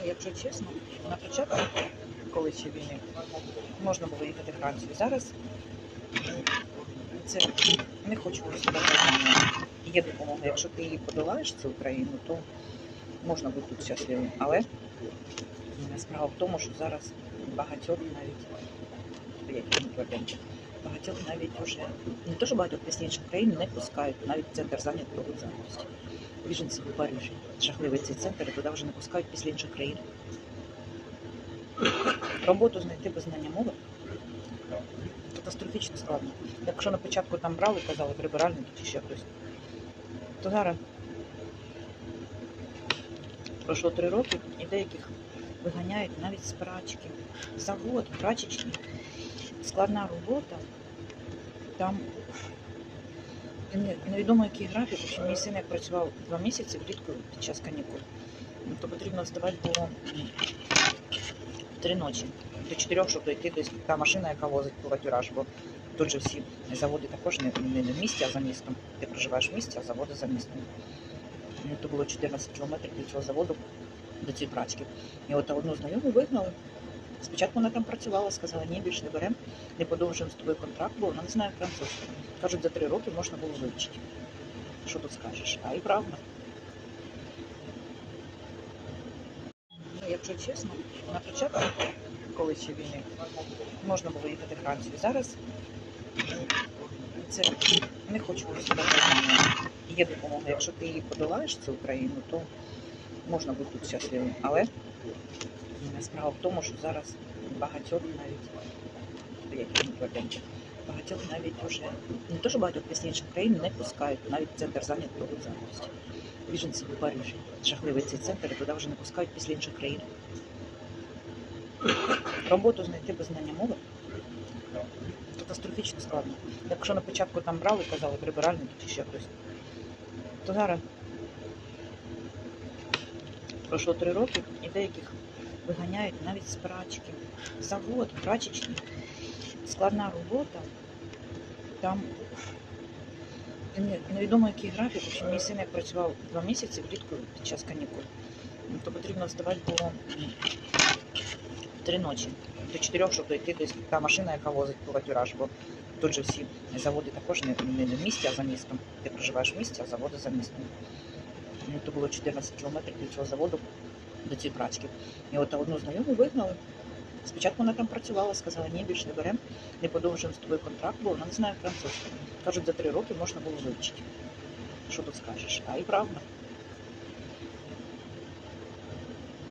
Ну, якщо чесно, на початку, коли ще війни, можна було їхати в Францію. Зараз це не хочу сказати. Є допомога. Якщо ти її подолаєш цю Україну, то можна бути тут щасливим. Але справа в тому, що зараз багатьох навіть як він тверденько, багатьох навіть уже не то, що багатьох пісніших країн не пускають навіть центр зайнятого зайнятості. Біженці у Парижі. Жахливий цей центр, і туди вже не пускають після інших країн. Роботу знайти без знання мови катастрофічно складно. Якщо на початку там брали, казали прибиральник чи ще хтось, то зараз пройшло три роки і деяких виганяють навіть з прачки. Завод, прачечний, складна робота. Там невідомо який графік, що мій син як працював два місяці влітку під час канікул, ну, то потрібно вставати було три ночі до чотирьох, щоб дойти десь та машина, яка возить кулатюраж, бо тут же всі заводи також не, не, в місті, а за містом. Ти проживаєш в місті, а заводи за містом. Ну, то було 14 кілометрів від цього заводу до цієї прачки. І от одну знайому вигнали. Спочатку вона там працювала, сказала, ні, більше не беремо, не подовжуємо з тобою контракт, бо вона не знає французьку. Кажуть, за три роки можна було вивчити. Що тут скажеш? А і правда. Ну, якщо чесно, на початку, коли ще війни, можна було їхати в Францію. Зараз це не хочу сказати. Є допомога. Якщо ти її подолаєш цю Україну, то можна бути тут щасливим. Але справа в тому, що зараз багатьох навіть багатьох навіть уже не то, що багатьох пісніших країн не пускають навіть центр зайнятого зайнятості. Біженці у Парижі. Жахливий цей центр, і туди вже не пускають після інших країн. Роботу знайти без знання мови катастрофічно складно. Якщо на початку там брали, казали прибиральник чи ще хтось, то зараз пройшло три роки і деяких виганяють навіть з прачки. Завод, прачечний, складна робота. Там невідомо який графік, що мій син як працював два місяці влітку під час канікул, ну, то потрібно вставати було три ночі до чотирьох, щоб дойти десь та машина, яка возить кулатюраж, бо тут же всі заводи також не в місті, а за містом. Ти проживаєш в місті, а заводи за містом. То було 14 кілометрів від цього заводу до цієї прачки. І от одну знайому вигнали. Спочатку вона там працювала, сказала, ні, більше не беремо, не подовжуємо з тобою контракт, бо вона не знає французьку. Кажуть, за три роки можна було вивчити. Що тут скажеш? А і правда.